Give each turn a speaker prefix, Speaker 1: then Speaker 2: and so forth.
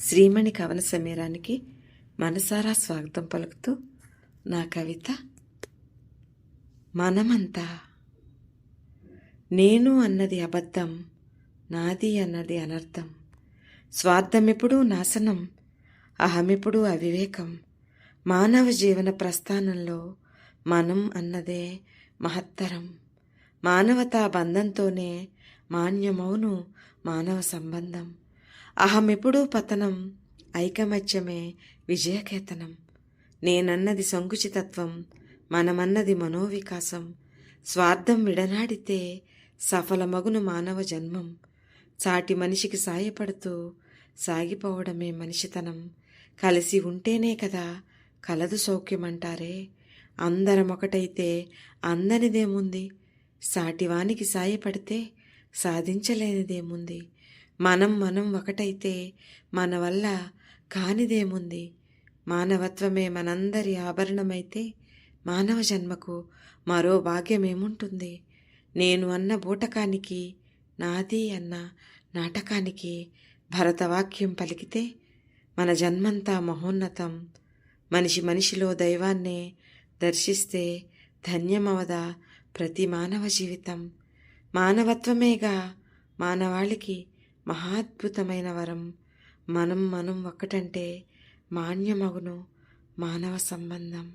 Speaker 1: శ్రీమణి కవన సమీరానికి మనసారా స్వాగతం పలుకుతూ నా కవిత మనమంతా. నేను అన్నది అబద్ధం నాది అన్నది అనర్థం. స్వార్థమెప్పుడూ నాశనం అహమెప్పుడూ అవివేకం. మానవ జీవన ప్రస్థానంలో మనం అన్నదే మహత్తరం. మానవతా బంధంతోనే మాన్యమౌను మానవ సంబంధం. అహమెప్పుడూ పతనం ఐకమత్యమే విజయకేతనం. నేనన్నది సంకుచితత్వం మనమన్నది మనోవికాసం. స్వార్థం విడనాడితే సఫలమగును మానవ జన్మం. చాటి మనిషికి సాయపడుతూ సాగిపోవడమే మనిషితనం. కలిసి ఉంటేనే కదా కలదు సౌఖ్యమంటారే. అందరం ఒకటైతే అందనిదేముంది సాటివానికి సాయపడితే సాధించలేనిదేముంది? మనం మనం ఒకటైతే మన వల్ల కానిదేముంది? మానవత్వమే మనందరి ఆభరణమైతే మానవ జన్మకు మరో భాగ్యమేముంటుంది? నేను అన్న బూటకానికి నాది అన్న నాటకానికి భరతవాక్యం పలికితే మన జన్మంతా మహోన్నతం. మనిషి మనిషిలో దైవాన్నే దర్శిస్తే ధన్యమవదా ప్రతి మానవ జీవితం? మానవత్వమేగా మానవాళికి మహాద్భుతమైన వరం. మనం మనం ఒక్కటంటే మాన్యమగును మానవ సంబంధం.